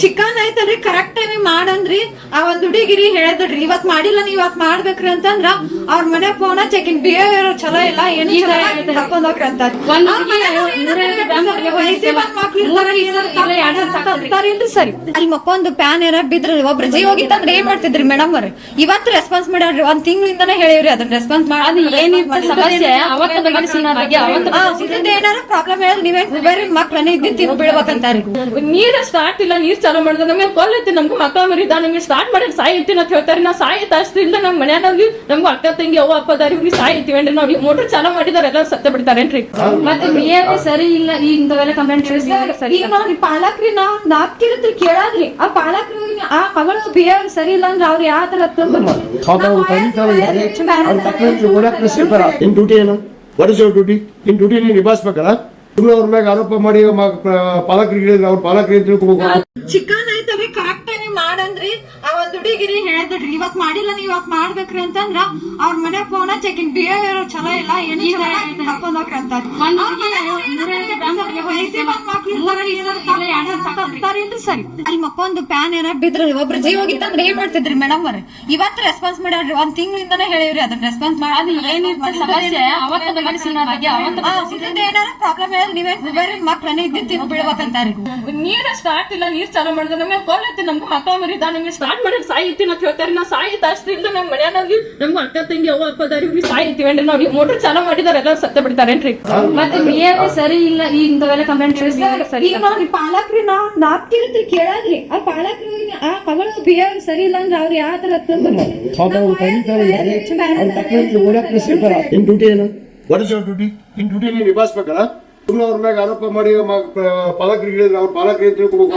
Chicken ಐತಲ್ರಿ correct time ಮಾಡಂದ್ರಿ. ಆ ಒಂದ್ ಹುಡುಗಿರಿ ಹೇಳದ್ರಿ ಇವತ್ ಮಾಡಿಲ್ಲ ನೀವ್ ಇವತ್ ಮಾಡ್ಬೇಕ್ರಿ ಅಂತಂದ್ರ ಅವ್ರ ಮನೆ ಫೋನ್ ಚೆಕಿಂಗ್ ಬಿಹೇವಿಯರ್ ಚಲೋ ಇಲ್ಲ ಏನು ತಕೊಂಡ್ ಹೋಗ್ರಿ ಅಂತ. ಮಾಡಿ ಸರಿ ಅಲ್ಲಿ ಮಕ್ಕೊಂದು ಪ್ಯಾನ್ ಏನ ಬಿದ್ರಿ ಒಬ್ರು ಜೀವ ಹೋಗಿತ್ತಂದ್ರೆ ಏನ್ ಮಾಡ್ತಿದ್ರಿ ಮೇಡಮ್ ಅವ್ರ? ಇವತ್ತು ರೆಸ್ಪಾನ್ಸ್ ಮಾಡ್ಯಾರ್ರಿ ಒಂದ್ ತಿಂಗಳಿಂದನೇ ಹೇಳಿವ್ರಿ ಅದನ್ನ ರೆಸ್ಪಾನ್ಸ್ ಅವತ್ತು ಏನಾರ ಪ್ರಾಬ್ಲಮ್ ಹೇಳಿ ನೀವೇ ಬೇರೆ ಮಕ್ಳನ್ನ ಇದ್ದಿದ್ದು ಬೀಳ್ಬೇಕಂತಾರಿ ನೀರ ಸ್ಟಾರ್ಟ್ ಇಲ್ಲ ನೀರ್ ಚಾಲೂ ಮಾಡಿದ್ರೆ ನಮಗೆ ಕೊಲ್ಲೈತಿ ನಮ್ಗೆ ಮಕ್ಕಳ ಮರಿದ ನಮ್ಗೆ ಸ್ಟಾರ್ಟ್ ಮಾಡಿ ಸಾಯ್ತಿ ಅಂತ ಹೇಳ್ತಾರೆ. ನಾ ಸಾಯ್ತ ಅಷ್ಟು ಇಲ್ಲ ನಮ್ ಮನ್ಯಾಗ ನಮ್ಗೂ ಅಕ್ಕ ತಂಗಿ ಅವ್ವ ಅಪ್ಪ ಅದಾರಿ ಇವ್ರಿಗೆ ಸಾಯ್ತೀವಿ ಅಂದ್ರೆ ನಾವು ಮೋಟರ್ ಚಾಲೂ ಮಾಡಿದಾರೆ ಎಲ್ಲ ಸತ್ತ ಬಿಡ್ತಾರೇನ್ರಿ? ಮತ್ತೆ ಸರಿ ಇಲ್ಲ ಈ ಇಂಥವೆಲ್ಲ ಕಂಪ್ಲೇಂಟ್ ಈಗ ನೋಡ್ರಿ ಪಾಲಕ್ರಿ ನಾವ್ ನಾಕ್ ಕೇಳತ್ರ ಕೇಳಾದ್ರಿ. ಆ ಪಾಲಕ್ರಿ ಆ ಮಗಳ ಬಿಹೇವ್ ಸರಿ ಇಲ್ಲ ಅಂದ್ರೆ ಅವ್ರು ಯಾವ ತರ ನಿನ್ ಡ್ಯೂಟಿ ಏನು? ವಾಟ್ ಇಸ್ ಯೋರ್ ಡ್ಯೂಟಿ ನಿನ್ ಡ್ಯೂಟಿ ನೀನ್ ನಿಭಾಯಿಸ್ಬೇಕಲ್ಲ? ಸುಮ್ಮನೆ ಅವ್ರ ಮ್ಯಾಗ ಆರೋಪ ಮಾಡಿ ಪಾಲಕರಿಗೆ ಅವ್ರ ಪಾಲಕರಿಗೆ ತಿಳ್ಕೊಬೇಕು. ಚಿಕನ್ ಐತಲ್ರಿ ಮಾಡಂದ್ರಿ ಆ ಒಂದ್ ಹುಡುಗಿರಿ ಹೇಳಿದ್ರಿ ಇವತ್ ಮಾಡಿಲ್ಲ ನೀವ್ ಇವತ್ ಮಾಡ್ಬೇಕ್ರಿ ಅಂತಂದ್ರ ಅವ್ರ ಮನೆ ಫೋನ್ ಚೆಕಿಂಗ್ ಬಿಹೇವಿಯರ್ ಚಲೋ ಇಲ್ಲ ಏನು ಚಲೋ ಕರ್ಕೊಂಡ್ ಹೋಗ್ರಿ ಅಂತ. ಸರಿ. ಅಲ್ಲಿ ಮಕ್ಕೊಂದು ಪ್ಯಾನ್ ಏನಾರ ಬಿದ್ರೆ ಒಬ್ರು ಜೀವ ಹೋಗಿತ್ತಂದ್ರೆ ಏನ್ ಮಾಡ್ತಿದ್ರಿ ಮೇಡಮ್ ಅವ್ರೆ? ಇವತ್ತು ರೆಸ್ಪಾನ್ಸ್ ಮಾಡ್ಯಾರ್ರಿ ಒಂದ್ ತಿಂಗಳಿಂದನೇ ಹೇಳಿವ್ರಿ ಅದನ್ನ ರೆಸ್ಪಾನ್ಸ್ ಏನಾರ ಪ್ರಾಬ್ಲಮ್ ನೀವೇ ಬೇರೆ ಮಕ್ಳನ್ನ ತಿನ್ನು ಬೀಳ್ಬೇಕಂತಾರಿ ನೀರ ಸ್ಟಾರ್ಟ್ ಇಲ್ಲ ನೀರ್ ಚಾಲೂ ಮಾಡಿದ್ರೆ ನಮಗೆ ಕೊಲ್ಲೈತಿ ನಮ್ಗೆ ಮಕ್ಕಳ ಮರಿದ ನಮ್ಗೆ ಸ್ಟಾರ್ಟ್ ಮಾಡಿದ್ರೆ ಸಾಯಿತಿ ಅಂತ ಹೇಳ್ತಾರೆ ನಾ ಸಾಯಿ ಅಷ್ಟಿಂದ ನಮ್ ಮನೆಯಲ್ಲಿ ನಮ್ಗೆ ಅಕ್ಕ ತಂಗಿ ಅವ್ವ ಅಪ್ಪ ದಾರಿ ಇವ್ರಿಗೆ ಸಾಯ್ತೀವಿ ಅಂದ್ರೆ ನಾವು ಮೋಟರ್ ಚಾಲೂ ಮಾಡಿದಾರೆ ಎಲ್ಲ ಸತ್ತ ಬಿಡ್ತಾರೇನ್ರಿ? ಮತ್ತೆ ಸರಿ ಇಲ್ಲ ಈ ಇಂಥವೆಲ್ಲ ಕಂಪ್ಲೇಂಟ್ ಸರಿ ಈಗ ನೋಡ್ರಿ ಪಾಲಕ್ರಿ ನಾವ್ ಕೇಳಾದ್ರಿ ಆ ಪಾಲಕ್ರಿ ಆ ಮಗಳು ಸರಿ ಇಲ್ಲ ಅಂದ್ರೆ ಅವ್ರು ಯಾವ ತರ ನಿನ್ ಡ್ಯೂಟಿ ಏನು? ವಾಟ್ ಇಸ್ ಯೋರ್ ಡ್ಯೂಟಿ ನಿನ್ ಡ್ಯೂಟಿ ನಿಭಾಯಿಸ್ಬೇಕಲ್ಲ? ಸುಮ್ಮನೆ ಅವ್ರ ಮ್ಯಾಗ ಆರೋಪ ಮಾಡಿ ಪಾಲಕರಿಗೆ ಹೇಳಿದ್ರೆ ಅವ್ರ ಪಾಲಕರಿಗೆ ತಿಳ್ಕೊಬೇಕು?